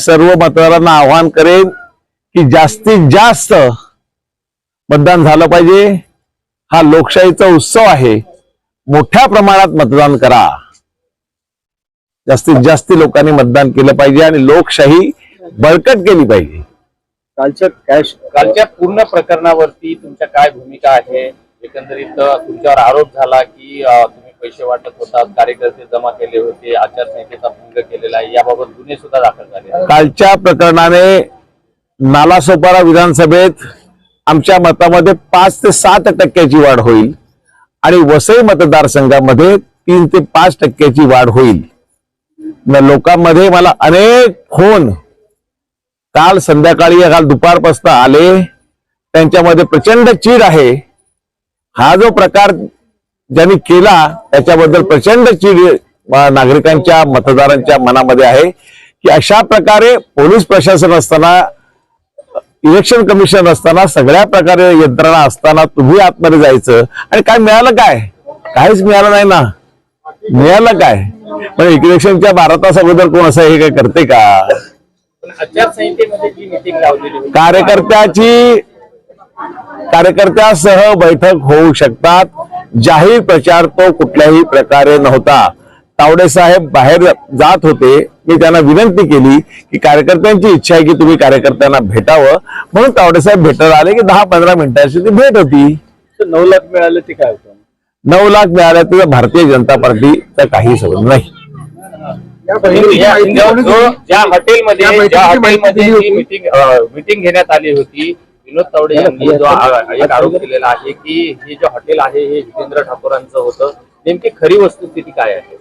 सर्व मतदारांना आवाहन करेन की जास्तीत जास्त मतदान झालं पाहिजे. हा लोकशाहीचा उत्सव आहे. मोठ्या प्रमाणात मतदान करा. जास्तीत जास्त लोकांनी मतदान केलं पाहिजे आणि लोकशाही बळकट केली पाहिजे. कालच्या कॅश कालच्या पूर्ण प्रकरणावरती तुमच्या काय भूमिका आहे? एकंदरीत तुमच्यावर आरोप झाला की तुम्ही पैसे वाटत होता कार्यकर्ते जमा केले होते आचारसंहितेचा भंग केलेला आहे याबाबत गुन्हे सुद्धा दाखल झाले कालच्या प्रकरणाने नालासोपारा विधानसभेत आमच्या मतामध्ये पाच ते सात टक्क्याची वाढ होईल आणि वसई मतदारसंघामध्ये तीन ते पाच टक्क्याची वाढ होईल. न लोकांमध्ये मला अनेक फोन काल संध्याकाळी काल दुपारपासून आले. त्यांच्यामध्ये प्रचंड चीड आहे. हा जो प्रकार ज्यांनी केला त्याच्याबद्दल प्रचंड चीड नागरिकांच्या मतदारांच्या मनामध्ये आहे की अशा प्रकारे पोलीस प्रशासन असताना इलेक्शन कमिशन असताना सगळ्या प्रकारे यंत्रणा असताना तुम्ही आतमध्ये जायचं. आणि काय मिळालं काय? काहीच मिळालं नाही ना. मिळालं काय? पण इलेक्शनच्या बारा तास अगोदर कोण असं हे काय करते का? कार्यकर्त्याची कार्यकर्त्यासह बैठक होऊ शकतात. जाहीर प्रचार तो कुठल्याही प्रकारे नव्हता. तावडे साहेब बाहेर जात होते मी त्यांना विनंती केली की कार्यकर्त्यांची इच्छा आहे की तुम्ही कार्यकर्त्यांना भेटावं. म्हणून तावडे साहेब भेटायला आले की दहा पंधरा मिनिटाची ती भेट होती. नऊ लाख मिळाले ते काय होतं? नऊ लाख मिळाल्या तर भारतीय जनता पार्टीचा काही संबंध नाही. या- जो- जो- ज्या हॉटेलमध्ये ज्या हॉटेलमध्ये ही मीटिंग मीटिंग घेण्यात आली होती विनोद तावडे यांनी जो एक आरोप केलेला आहे की हे जे हॉटेल आहे हे जितेंद्र ठाकूरांचं होतं. नेमकी खरी वस्तुस्थिती काय आहे?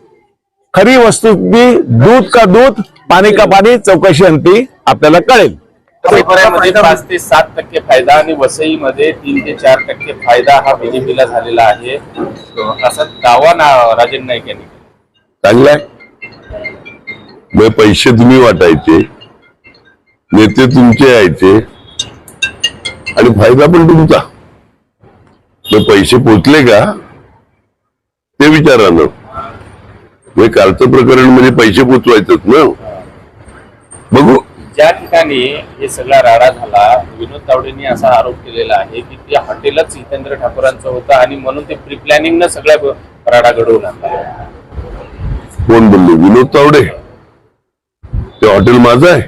खरी वस्तू ती दूध का दूध पाणी का पाणी चौकशी अंती आपल्याला कळेल. पाच ते सात टक्के फायदा आणि वसईमध्ये तीन ते चार टक्के फायदा हा बीजेपीला झालेला आहे. असा दावा ना राजन नाईक यांनी. चांगलाय मग पैसे तुम्ही वाटायचे नेते तुमचे यायचे आणि फायदा पण तुमचा. मग पैसे पोचले का? ते विचारा ना. हे कालचं प्रकरण म्हणजे पैसे पोचवायचंच ना? बघू. ज्या ठिकाणी हे सगळा राडा झाला विनोद तावडेंनी असा आरोप केलेला आहे की ते हॉटेलच जितेंद्र ठाकूरांचं होतं आणि म्हणून ते प्री प्लॅनिंग न सगळ्या राडा घडवून आणला. कोण बोलले? विनोद तावडे? ते हॉटेल माझं आहे.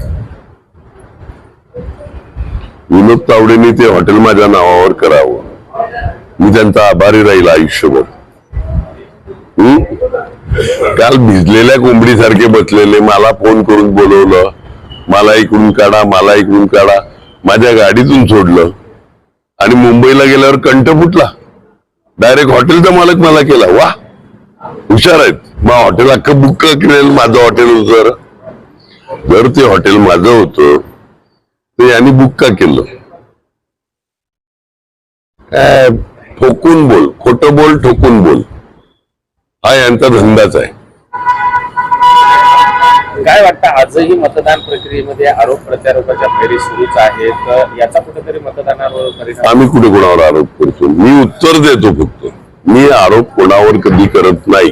विनोद तावडेने ते हॉटेल माझ्या नावावर करावं. मी त्यांचा आभारी राहील आयुष्यभर? काल भिजलेल्या कोंबडीसारखे बसलेले मला फोन करून बोलवलं मला इकडून काढा मला इकडून काढा माझ्या गाडीतून सोडलं. आणि मुंबईला गेल्यावर कंठ फुटला. डायरेक्ट हॉटेलचा मालक मला केला. वा हुशार आहेत. मग हॉटेल अख्खं बुक का केलेलं माझं हॉटेल होतं जर जर ते हॉटेल माझं होतं ते यांनी बुक का केलं? काय ठोकून बोल खोटं बोल ठोकून बोल. हा यांचा धंदाच आहे. काय वाटतं आजही मतदान प्रक्रियेमध्ये आरोप प्रत्यारोपाच्या फेरी सुरूच आहेत तर याचा कुठेतरी मतदानावर परिणाम? आम्ही कुठे कोणावर आरोप करतो? मी उत्तर देतो फक्त. मी आरोप कोणावर कधी करत नाही.